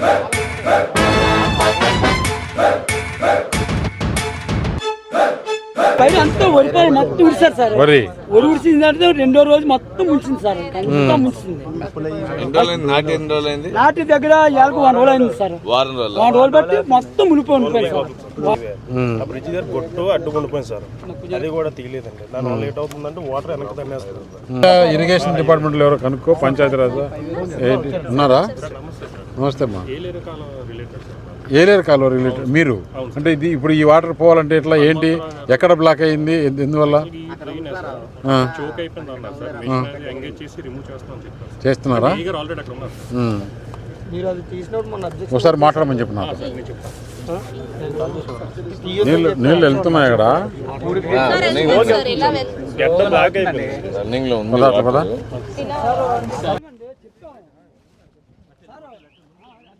好 的 పైన అంతా మొత్తం ఉడిసారు సార్. వరి వరి ఉడిసింది అంటే రెండో రోజు మొత్తం ముంచింది సార్. అంతా ముంచింది. నాటి ఎన్ని రోజులైంది నాటి దగ్గర ఏళ్ళకు వన్ రోజులు అయింది సార్. వారం రోజులు? వన్ రోజులు బట్టి మొత్తం మునిపోయి ఉండిపోయింది సార్. బ్రిడ్జ్ దగ్గర గొట్టు అడ్డుకుండిపోయింది సార్. అది కూడా తీయలేదండి. దానివల్ల లేట్ అవుతుందంటే వాటర్ వెనక్కి తన్నేస్తుంది ఇరిగేషన్ డిపార్ట్మెంట్లో ఎవరో కనుక్కో పంచాయతీరాజ్ ఏంటి? ఉన్నారా? నమస్తే అమ్మా. ఏలేరు కాలువ రిలేటెడ్ మీరు? అంటే ఇది ఇప్పుడు ఈ వాటర్ పోవాలంటే ఇట్లా ఏంటి? ఎక్కడ బ్లాక్ బ్లాక్ అయింది. ఎందువల్ల? చేస్తున్నారా? ఒకసారి మాట్లాడమని చెప్పిన నీళ్ళు నీళ్ళు వెళ్తున్నాయి అక్కడ రన్నింగ్లో ఉంది